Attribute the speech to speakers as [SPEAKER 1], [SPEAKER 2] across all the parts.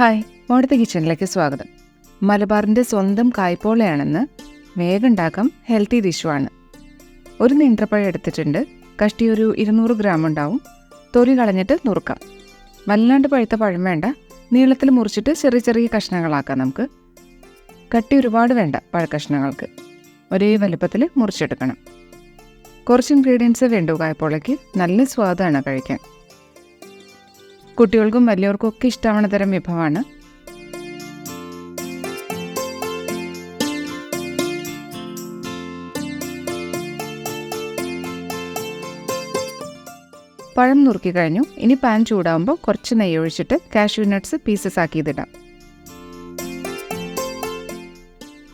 [SPEAKER 1] Hi മോടത്തെ കിച്ചണിലേക്ക് സ്വാഗതം. മലബാറിന്റെ സ്വന്തം കായ്പോളയാണെന്ന് വേഗം ഉണ്ടാക്കാം ഹെൽത്തി ഡിഷുമാണ് ഒരു നീന്ത്രപ്പഴം എടുത്തിട്ടുണ്ട് കഷ്ടി ഒരു ഇരുന്നൂറ് ഗ്രാം ഉണ്ടാവും. തൊലി കളഞ്ഞിട്ട് നുറുക്കാം. വല്ലാണ്ട് പഴുത്ത പഴം വേണ്ട നീളത്തിൽ മുറിച്ചിട്ട് ചെറിയ ചെറിയ കഷ്ണങ്ങളാക്കാം നമുക്ക്. കട്ടി ഒരുപാട് വേണ്ട പഴക്കഷ്ണങ്ങൾക്ക് ഒരേ വലുപ്പത്തിൽ മുറിച്ചെടുക്കണം. കുറച്ച് ഇൻഗ്രീഡിയൻസ് വേണ്ടു കായ്പോളയ്ക്ക്. നല്ല സ്വാദാണ് കഴിക്കാൻ. കുട്ടികൾക്കും വലിയവർക്കും ഒക്കെ ഇഷ്ടമാവുന്ന തരം വിഭവമാണ്. പഴം നുറുക്കി കഴിഞ്ഞു. ഇനി പാൻ ചൂടാകുമ്പോൾ കുറച്ച് നെയ്യ് ഒഴിച്ചിട്ട് കാഷ്യൂ നട്ട്സ് പീസസ് ആക്കി ആക്കിയതിടാം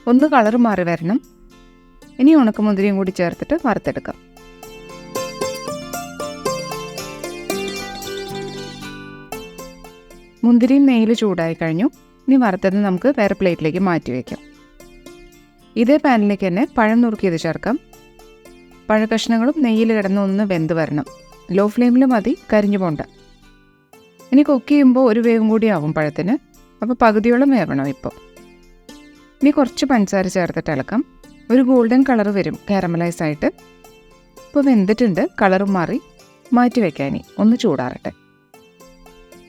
[SPEAKER 1] ഒന്ന് കളർ മാറി വരണം. ഇനി ഉണക്കമുന്തിരിയും കൂടി ചേർത്തിട്ട് വറുത്തെടുക്കാം. മുന്തിരിയും നെയ്യിൽ ചൂടായി കഴിഞ്ഞു. ഇനി വറുത്തത് നമുക്ക് വേറെ പ്ലേറ്റിലേക്ക് മാറ്റി വയ്ക്കാം ഇതേ പാനിലേക്ക് തന്നെ പഴം നുറുക്കിയത് ചേർക്കാം. പഴക്കഷ്ണങ്ങളും നെയ്യിൽ കിടന്ന് ഒന്ന് വെന്ത് വരണം. ലോ ഫ്ലെയിമിൽ മതി കരിഞ്ഞു പോണ്ട. ഇനി കുക്ക് ചെയ്യുമ്പോൾ ഒരു വേവും കൂടി ആവും പഴത്തിന്. അപ്പോൾ പകുതിയോളം വേവണം ഇപ്പോൾ ഇനി കുറച്ച് പഞ്ചസാര ചേർത്തിട്ട് ഇളക്കാം. ഒരു ഗോൾഡൻ കളർ വരും കാരമലൈസ് ആയിട്ട്. ഇപ്പോൾ വെന്തിട്ടുണ്ട് കളറും മാറി. മാറ്റി വയ്ക്കാൻ ഒന്ന് ചൂടാറട്ടെ.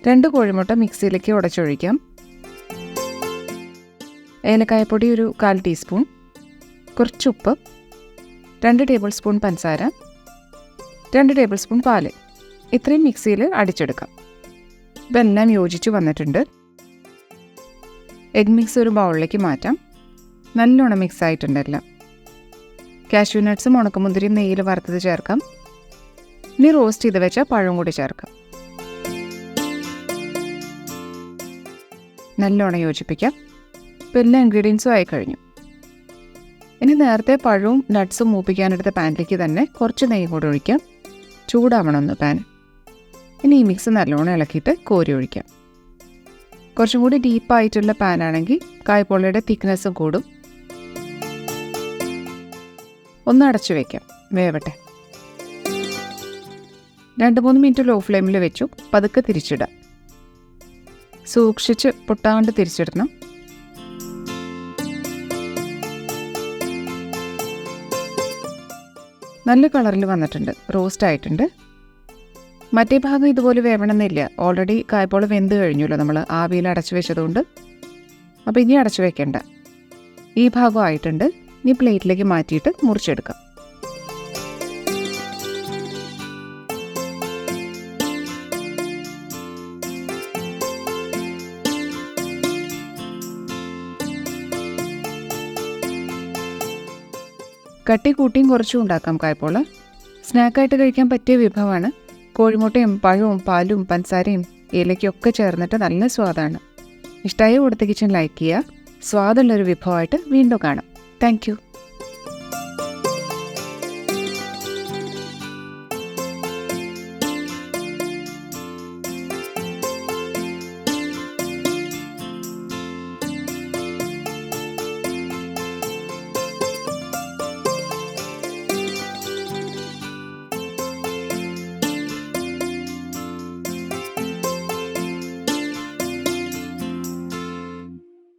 [SPEAKER 1] രണ്ട് കോഴിമുട്ട മിക്സിയിലേക്ക് ഉടച്ചൊഴിക്കാം. ഏലക്കായപ്പൊടി ഒരു കാൽ ടീസ്പൂൺ. കുറച്ച് ഉപ്പ്. രണ്ട് ടേബിൾ സ്പൂൺ പഞ്ചസാര. രണ്ട് ടേബിൾ സ്പൂൺ പാൽ. ഇത്രയും മിക്സിയിൽ അടിച്ചെടുക്കാം. ഇതെല്ലാം യോജിച്ച് വന്നിട്ടുണ്ട്. എഗ് മിക്സ് ഒരു ബൗളിലേക്ക് മാറ്റാം. നല്ലോണം മിക്സ് ആയിട്ടുണ്ട് എല്ലാം. കാഷ്യൂ നട്ട്സും ഉണക്കമുന്തിരിയും നെയ്യിൽ വറുത്തത് ചേർക്കാം. ഇനി റോസ്റ്റ് ചെയ്ത് വെച്ച പഴം കൂടി ചേർക്കാം. നല്ലോണം യോജിപ്പിക്കാം. ഇപ്പം എല്ലാ ഇൻഗ്രീഡിയൻസും ആയി കഴിഞ്ഞു. ഇനി നേരത്തെ പഴവും നട്ട്സും മൂപ്പിക്കാനെടുത്ത പാനിലേക്ക് തന്നെ കുറച്ച് നെയ്യ് കൂടെ ഒഴിക്കാം. ചൂടാവണം ഒന്ന് പാൻ. ഇനി ഈ മിക്സ് നല്ലോണം ഇളക്കിയിട്ട് കോരി ഒഴിക്കാം. കുറച്ചും കൂടി ഡീപ്പായിട്ടുള്ള പാനാണെങ്കിൽ കായ്പോളയുടെ തിക്നെസ്സും കൂടും. ഒന്ന് അടച്ചു വയ്ക്കാം വേവട്ടെ. രണ്ട് മൂന്ന് മിനിറ്റ് ലോ ഫ്ലെയിമിൽ വെച്ചു. പതുക്കെ തിരിച്ചിടാം. സൂക്ഷിച്ച് പൊട്ടാണ്ട് തിരിച്ചിടണം നല്ല കളറിൽ വന്നിട്ടുണ്ട്. റോസ്റ്റ് ആയിട്ടുണ്ട്. മറ്റേ ഭാഗം ഇതുപോലെ വേവണമെന്നില്ല. ഓൾറെഡി കായ്പോള വെന്ത് കഴിഞ്ഞല്ലോ നമ്മൾ ആവിയിൽ അടച്ചു വെച്ചതുകൊണ്ട്. അപ്പോൾ ഇനി അടച്ചു വെക്കേണ്ട. ഈ ഭാഗം ആയിട്ടുണ്ട്. ഇനി പ്ലേറ്റിലേക്ക് മാറ്റിയിട്ട് മുറിച്ചെടുക്കാം. കട്ടി കൂട്ടിയും കുറച്ചും ഉണ്ടാക്കാം കായ്പോള. സ്നാക്കായിട്ട് കഴിക്കാൻ പറ്റിയ വിഭവമാണ്. കോഴിമുട്ടയും പഴവും പാലും പഞ്ചസാരയും ഏലയ്ക്കൊക്കെ ചേർന്നിട്ട് നല്ല സ്വാദാണ്. ഇഷ്ടമായ കൊടുത്ത കിച്ചൺ ലൈക്ക് ചെയ്യുക. സ്വാദുള്ളൊരു വിഭവമായിട്ട് വീണ്ടും കാണാം. താങ്ക്